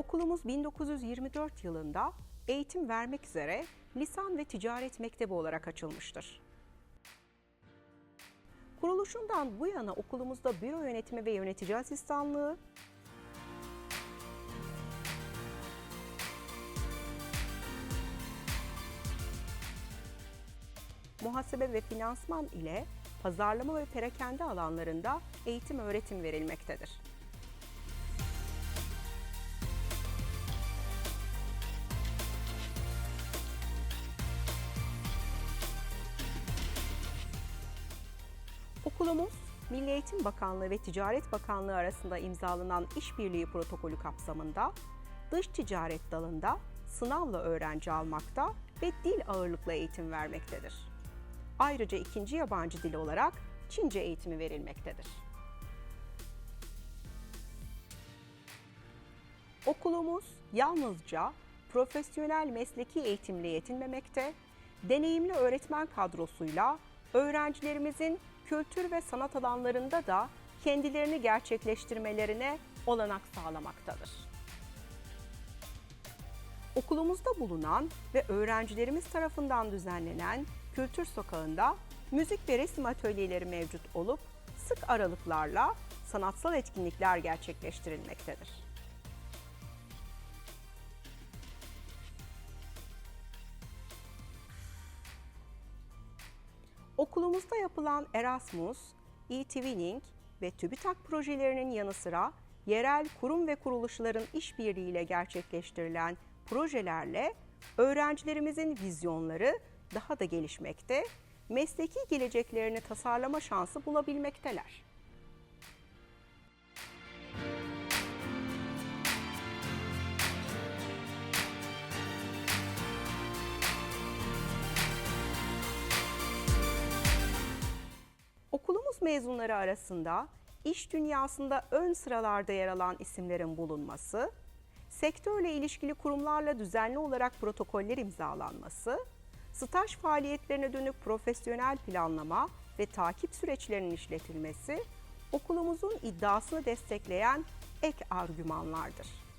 Okulumuz 1924 yılında eğitim vermek üzere Lisan ve Ticaret Mektebi olarak açılmıştır. Kuruluşundan bu yana okulumuzda büro yönetimi ve yönetici asistanlığı, muhasebe ve finansman ile pazarlama ve perakende alanlarında eğitim öğretim verilmektedir. Okulumuz, Milli Eğitim Bakanlığı ve Ticaret Bakanlığı arasında imzalanan işbirliği protokolü kapsamında dış ticaret dalında sınavla öğrenci almakta ve dil ağırlıklı eğitim vermektedir. Ayrıca ikinci yabancı dil olarak Çince eğitimi verilmektedir. Okulumuz yalnızca profesyonel mesleki eğitimle yetinmemekte, deneyimli öğretmen kadrosuyla öğrencilerimizin kültür ve sanat alanlarında da kendilerini gerçekleştirmelerine olanak sağlamaktadır. Okulumuzda bulunan ve öğrencilerimiz tarafından düzenlenen Kültür Sokağı'nda müzik ve resim atölyeleri mevcut olup sık aralıklarla sanatsal etkinlikler gerçekleştirilmektedir. Okulumuzda yapılan Erasmus, e-Twinning ve TÜBİTAK projelerinin yanı sıra yerel kurum ve kuruluşların işbirliğiyle gerçekleştirilen projelerle öğrencilerimizin vizyonları daha da gelişmekte, mesleki geleceklerini tasarlama şansı bulabilmekteler. Mezunları arasında iş dünyasında ön sıralarda yer alan isimlerin bulunması, sektörle ilişkili kurumlarla düzenli olarak protokoller imzalanması, staj faaliyetlerine dönük profesyonel planlama ve takip süreçlerinin işletilmesi okulumuzun iddiasını destekleyen ek argümanlardır.